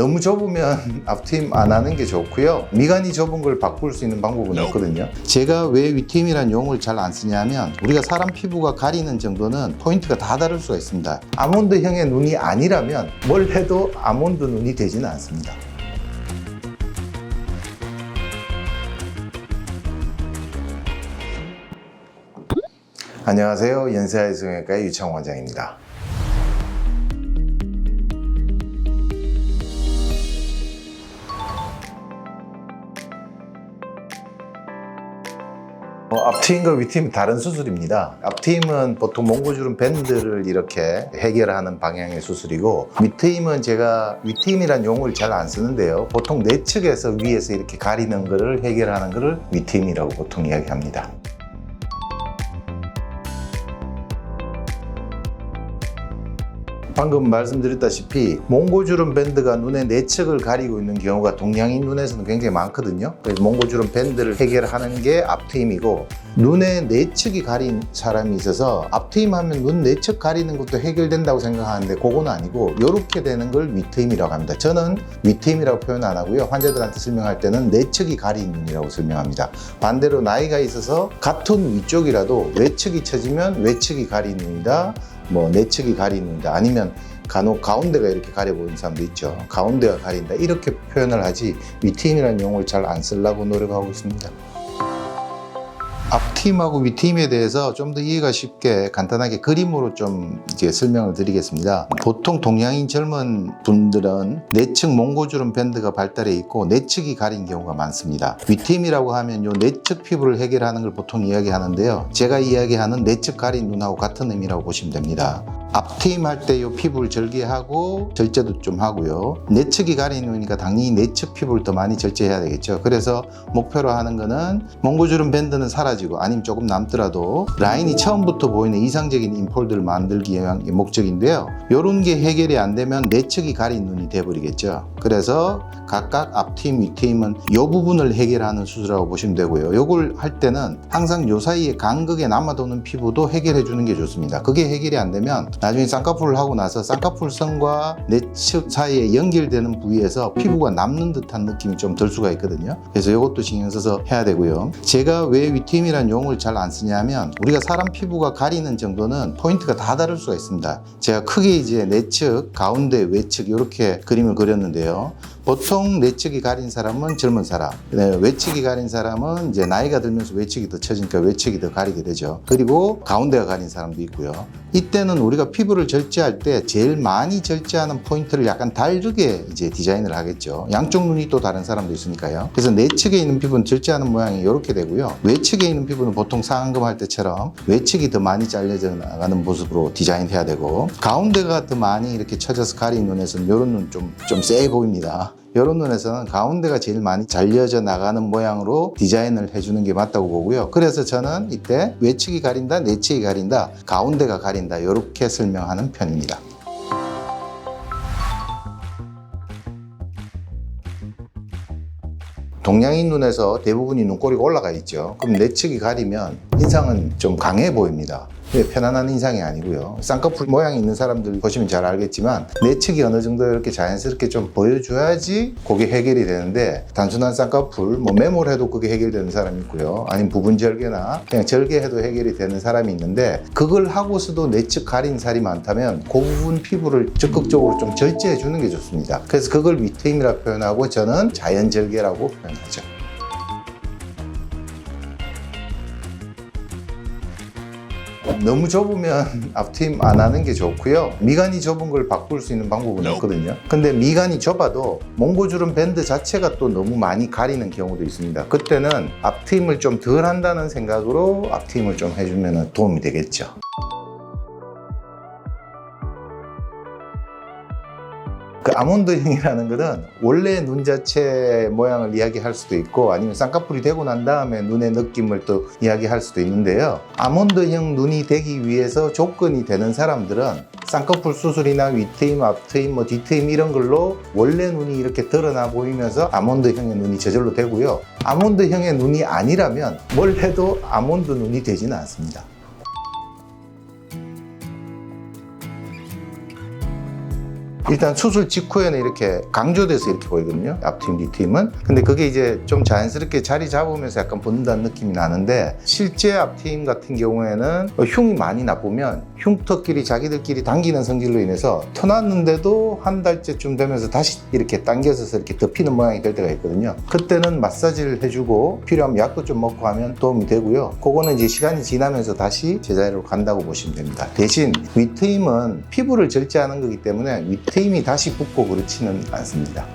너무 좁으면 앞트임 안 하는 게 좋고요. 미간이 좁은 걸 바꿀 수 있는 방법은 없거든요. 제가 왜 위트임이라는 용어를 잘 안 쓰냐면 우리가 사람 피부가 가리는 정도는 포인트가 다 다를 수가 있습니다. 아몬드형의 눈이 아니라면 뭘 해도 아몬드 눈이 되지는 않습니다. 안녕하세요. 연세아의 성형외과의 유창 원장입니다. 어, 앞트임과 위트임은 다른 수술입니다. 앞트임은 보통 몽고주름 밴드를 이렇게 해결하는 방향의 수술이고 위트임은 제가 위트임이란 용어를 잘 안 쓰는데요. 보통 내측에서 위에서 이렇게 가리는 것을 해결하는 것을 위트임이라고 보통 이야기합니다. 방금 말씀드렸다시피 몽고주름 밴드가 눈의 내측을 가리고 있는 경우가 동양인 눈에서는 굉장히 많거든요. 그래서 몽고주름 밴드를 해결하는 게 앞트임이고 눈의 내측이 가린 사람이 있어서 앞트임 하면 눈 내측 가리는 것도 해결된다고 생각하는데 그건 아니고 이렇게 되는 걸 위트임이라고 합니다. 저는 위트임이라고 표현 안 하고요. 환자들한테 설명할 때는 내측이 가린 눈이라고 설명합니다. 반대로 나이가 있어서 같은 위쪽이라도 외측이 처지면 외측이 가린 눈이다. 뭐 내 측이 가린 눈이다. 아니면 간혹 가운데가 이렇게 가려 보이는 사람도 있죠. 가운데가 가린다. 이렇게 표현을 하지 위트임이라는 용어를 잘 안 쓰려고 노력하고 있습니다. 앞팀하고 위팀에 대해서 좀 더 이해가 쉽게 간단하게 그림으로 좀 이제 설명을 드리겠습니다. 보통 동양인 젊은 분들은 내측 몽고주름 밴드가 발달해 있고 내측이 가린 경우가 많습니다. 위팀이라고 하면 요 내측 피부를 해결하는 걸 보통 이야기하는데요. 제가 이야기하는 내측 가린 눈하고 같은 의미라고 보시면 됩니다. 앞트임 할때이 피부를 절개하고 절제도 좀 하고요. 내측이 가린 눈이니까 당연히 내측 피부를 더 많이 절제해야 되겠죠. 그래서 목표로 하는 거는 몽고주름 밴드는 사라지고 아니면 조금 남더라도 라인이 처음부터 보이는 이상적인 인폴드를 만들기 위한 게 목적인데요. 이런 게 해결이 안 되면 내측이 가린 눈이 돼버리겠죠. 그래서 각각 앞트임, 윗트임은 이 부분을 해결하는 수술이라고 보시면 되고요. 요걸 할 때는 항상 요 사이에 간극에 남아도는 피부도 해결해 주는 게 좋습니다. 그게 해결이 안 되면 나중에 쌍꺼풀을 하고 나서 쌍꺼풀선과 내측 사이에 연결되는 부위에서 피부가 남는 듯한 느낌이 좀 들 수가 있거든요. 그래서 이것도 신경 써서 해야 되고요. 제가 왜 위트임이라는 용어를 잘 안 쓰냐면 우리가 사람 피부가 가리는 정도는 포인트가 다 다를 수가 있습니다. 제가 크게 이제 내측, 가운데, 외측 이렇게 그림을 그렸는데요. 보통 내측이 가린 사람은 젊은 사람, 네, 외측이 가린 사람은 이제 나이가 들면서 외측이 더 처지니까 외측이 더 가리게 되죠. 그리고 가운데가 가린 사람도 있고요. 이때는 우리가 피부를 절제할 때 제일 많이 절제하는 포인트를 약간 다르게 이제 디자인을 하겠죠. 양쪽 눈이 또 다른 사람도 있으니까요. 그래서 내측에 있는 피부는 절제하는 모양이 이렇게 되고요. 외측에 있는 피부는 보통 상안검 할 때처럼 외측이 더 많이 잘려져 나가는 모습으로 디자인해야 되고 가운데가 더 많이 이렇게 쳐져서 가린 눈에서는 이런 눈 좀 좀 세 보입니다. 이런 눈에서는 가운데가 제일 많이 잘려져 나가는 모양으로 디자인을 해주는 게 맞다고 보고요. 그래서 저는 이때 외측이 가린다, 내측이 가린다, 가운데가 가린다 이렇게 설명하는 편입니다. 동양인 눈에서 대부분이 눈꼬리가 올라가 있죠. 그럼 내측이 가리면 인상은 좀 강해 보입니다. 왜 편안한 인상이 아니고요. 쌍꺼풀 모양이 있는 사람들 보시면 잘 알겠지만 내측이 어느 정도 이렇게 자연스럽게 좀 보여줘야지 그게 해결이 되는데 단순한 쌍꺼풀 뭐 메모를 해도 그게 해결되는 사람이 있고요. 아니면 부분 절개나 그냥 절개해도 해결이 되는 사람이 있는데 그걸 하고서도 내측 가린 살이 많다면 그 부분 피부를 적극적으로 좀 절제해 주는 게 좋습니다. 그래서 그걸 위트임이라 표현하고 저는 자연 절개라고 표현하죠. 너무 좁으면 앞트임 안 하는 게 좋고요. 미간이 좁은 걸 바꿀 수 있는 방법은 없거든요. 근데 미간이 좁아도 몽고주름 밴드 자체가 또 너무 많이 가리는 경우도 있습니다. 그때는 앞트임을 좀 덜 한다는 생각으로 앞트임을 좀 해주면 도움이 되겠죠. 그 아몬드형이라는 것은 원래 눈 자체 모양을 이야기할 수도 있고 아니면 쌍꺼풀이 되고 난 다음에 눈의 느낌을 또 이야기할 수도 있는데요. 아몬드형 눈이 되기 위해서 조건이 되는 사람들은 쌍꺼풀 수술이나 위트임, 앞트임, 뭐 뒤트임 이런 걸로 원래 눈이 이렇게 드러나 보이면서 아몬드형의 눈이 저절로 되고요. 아몬드형의 눈이 아니라면 뭘 해도 아몬드 눈이 되지는 않습니다. 일단 수술 직후에는 이렇게 강조돼서 이렇게 보이거든요. 앞팀, 뒤팀은. 근데 그게 이제 좀 자연스럽게 자리 잡으면서 약간 붙는다는 느낌이 나는데 실제 앞팀 같은 경우에는 흉이 많이 나쁘면 흉터끼리 자기들끼리 당기는 성질로 인해서 터놨는데도 한 달째쯤 되면서 다시 이렇게 당겨져서 이렇게 덮이는 모양이 될 때가 있거든요. 그때는 마사지를 해주고 필요하면 약도 좀 먹고 하면 도움이 되고요. 그거는 이제 시간이 지나면서 다시 제자리로 간다고 보시면 됩니다. 대신 위트임은 피부를 절제하는 거기 때문에 위트 임이 다시 붙고 그렇지는 않습니다.